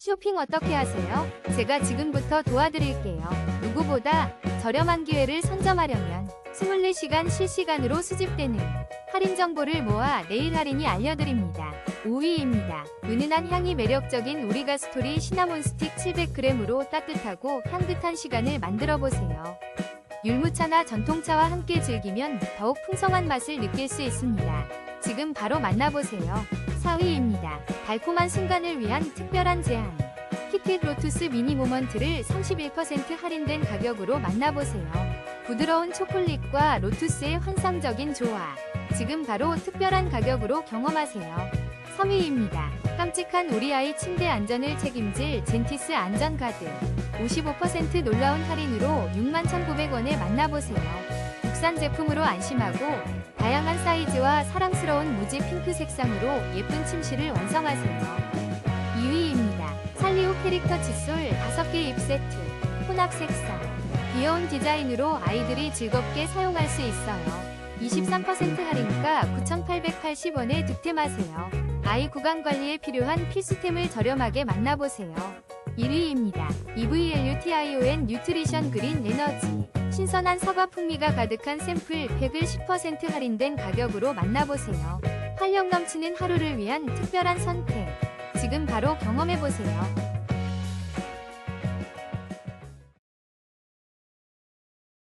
쇼핑 어떻게 하세요? 제가 지금부터 도와드릴게요. 누구보다 저렴한 기회를 선점하려면 24시간 실시간으로 수집되는 할인 정보를 모아 내일 할인이 알려드립니다. 5위입니다. 은은한 향이 매력적인 우리가 스토리 시나몬 스틱 700g으로 따뜻하고 향긋한 시간을 만들어 보세요. 율무차나 전통차와 함께 즐기면 더욱 풍성한 맛을 느낄 수 있습니다. 지금 바로 만나보세요. 4위입니다. 달콤한 순간을 위한 특별한 제안. 키킷 로투스 미니 모먼트를 31% 할인된 가격으로 만나보세요. 부드러운 초콜릿과 로투스의 환상적인 조화. 지금 바로 특별한 가격으로 경험하세요. 3위입니다. 깜찍한 우리 아이 침대 안전을 책임질 젠티스 안전가드. 55% 놀라운 할인으로 61,900원에 만나보세요. 국산 제품으로 안심하고 다양한 사이즈와 사랑스러운 무지 핑크 색상으로 예쁜 침실을 완성하세요. 2위입니다. 살리오 캐릭터 칫솔 5개 입 세트. 혼합 색상. 귀여운 디자인으로 아이들이 즐겁게 사용할 수 있어요. 23% 할인가 9,880원에 득템하세요. 아이 구강 관리에 필요한 필수템을 저렴하게 만나보세요. 1위입니다. EVLUTION 뉴트리션 그린 에너지. 신선한 사과 풍미가 가득한 샘플 팩을 10% 할인된 가격으로 만나보세요. 활력 넘치는 하루를 위한 특별한 선택. 지금 바로 경험해보세요.